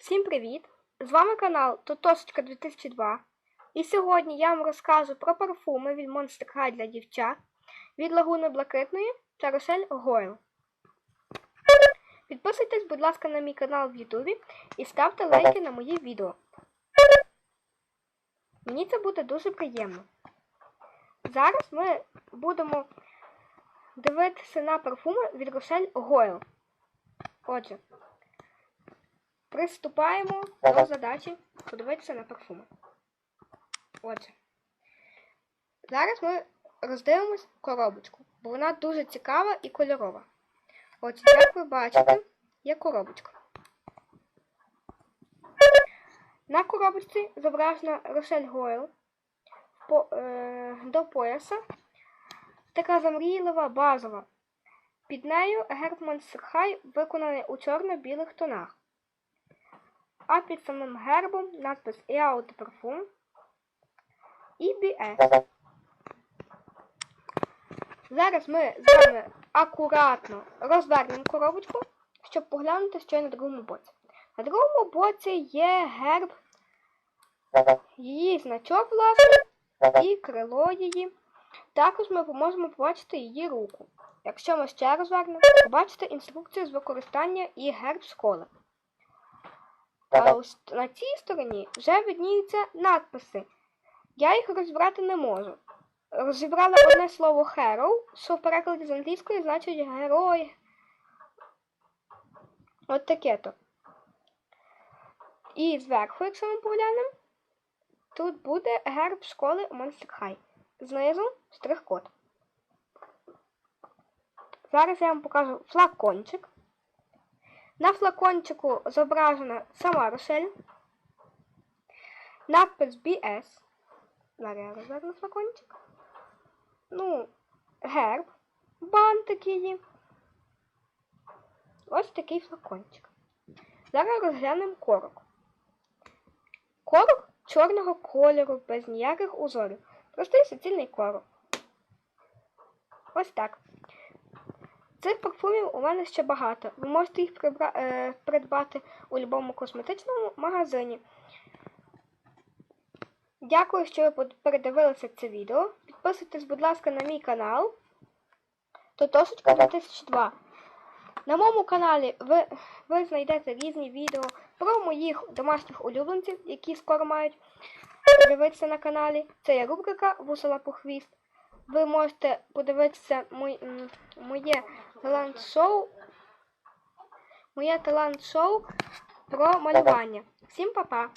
Всім привіт! З вами канал Тотосочка 2002. І сьогодні я вам розкажу про парфуми від Monster High для дівчат від Лагуни Блакитної та Рошель Гойл. Підписуйтесь, будь ласка, на мій канал в Ютубі і ставте лайки на мої відео. Мені це буде дуже приємно. Зараз ми будемо дивитися на парфуми від Рошель Гойл. Отже, приступаємо до задачі подивитися на парфуми. Отже, зараз ми роздивимось коробочку, бо вона дуже цікава і кольорова. Отже, як ви бачите, є коробочка. На коробочці зображена Рошель Гойл по, е, до пояса. Така замрійлива базова. Під нею Monster High виконаний у чорно-білих тонах. А під самим гербом надпис Eau de і BS. Зараз ми з вами акуратно розвернемо коробочку, щоб поглянути, що є на другому боці. На другому боці є герб, її значок, власне, і крило її. Також ми можемо побачити її руку. Якщо ми ще розвернемо, побачите інструкцію з використання і герб школи. А на цій стороні вже видніються надписи. Я їх розібрати не можу. Розібрала одне слово hero, що в перекладі з англійської значить герой. От таке то. І зверху, якщо ми поглянемо, тут буде герб школи Monster High. Знизу штрих-код. Зараз я вам покажу флакончик. На флакончику зображена сама Рошель. Надпис BS. Зараз я розверну флакончик. Ну, герб. Бантик її. Ось такий флакончик. Зараз розглянемо корок. Корок чорного кольору, без ніяких узорів. Простий суцільний корок. Ось так. Цих парфумів у мене ще багато. Ви можете їх прибра... е, придбати у будь-якому косметичному магазині. Дякую, що ви передивилися це відео. Підписуйтесь, будь ласка, на мій канал Тотошечка 2002. На моєму каналі ви, ви знайдете різні відео про моїх домашніх улюбленців, які скоро мають з'явитися на каналі. Це є рубрика Вусила по хвіст. Ви можете подивитися моє талант-шоу. Моє талант-шоу про малювання. Всім па-па!